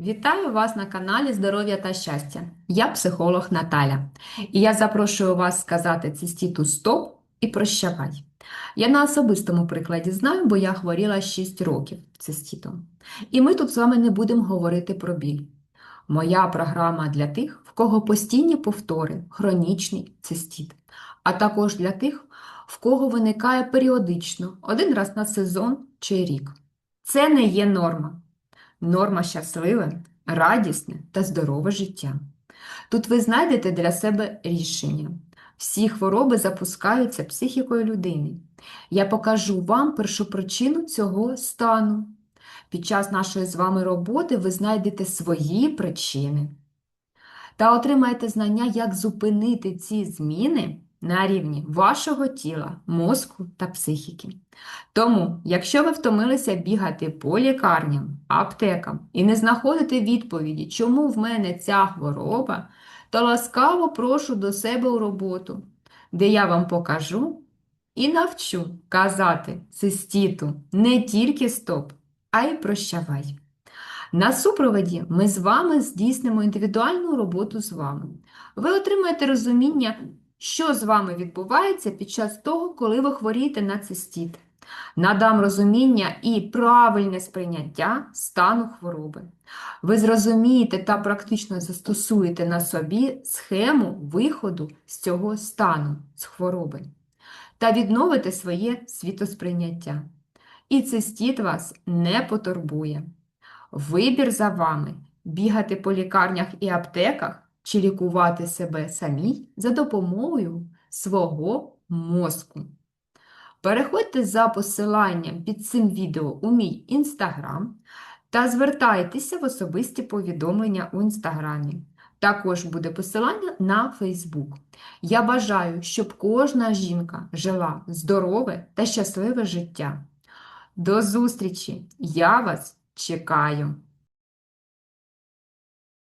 Вітаю вас на каналі Здоров'я та щастя. Я психолог Наталя, і я запрошую вас сказати цистіту стоп і прощавай. Я на особистому прикладі знаю, бо я хворіла 6 років цистітом. І ми тут з вами не будемо говорити про біль. Моя програма для тих, в кого постійні повтори, хронічний цистіт, а також для тих, в кого виникає періодично, один раз на сезон чи рік. Це не є норма. Норма щасливе, радісне та здорове життя. Тут ви знайдете для себе рішення. Всі хвороби запускаються психікою людини. Я покажу вам першопричину цього стану. Під час нашої з вами роботи ви знайдете свої причини та отримаєте знання, як зупинити ці зміни на рівні вашого тіла, мозку та психіки. Тому, якщо ви втомилися бігати по лікарням, аптекам і не знаходите відповіді, чому в мене ця хвороба, то ласкаво прошу до себе у роботу, де я вам покажу і навчу казати цистіту не тільки стоп, а й прощавай. На супроводі ми з вами здійснимо індивідуальну роботу з вами. Ви отримаєте розуміння, що з вами відбувається під час того, коли ви хворієте на цистіт. Надам розуміння і правильне сприйняття стану хвороби. Ви зрозумієте та практично застосуєте на собі схему виходу з цього стану, з хвороби, та відновите своє світосприйняття. І цистіт вас не потурбує. Вибір за вами бігати по лікарнях і аптеках чи лікувати себе самій за допомогою свого мозку. Переходьте за посиланням під цим відео у мій інстаграм та звертайтеся в особисті повідомлення у інстаграмі. Також буде посилання на Фейсбук. Я бажаю, щоб кожна жінка жила здорове та щасливе життя. До зустрічі! Я вас чекаю!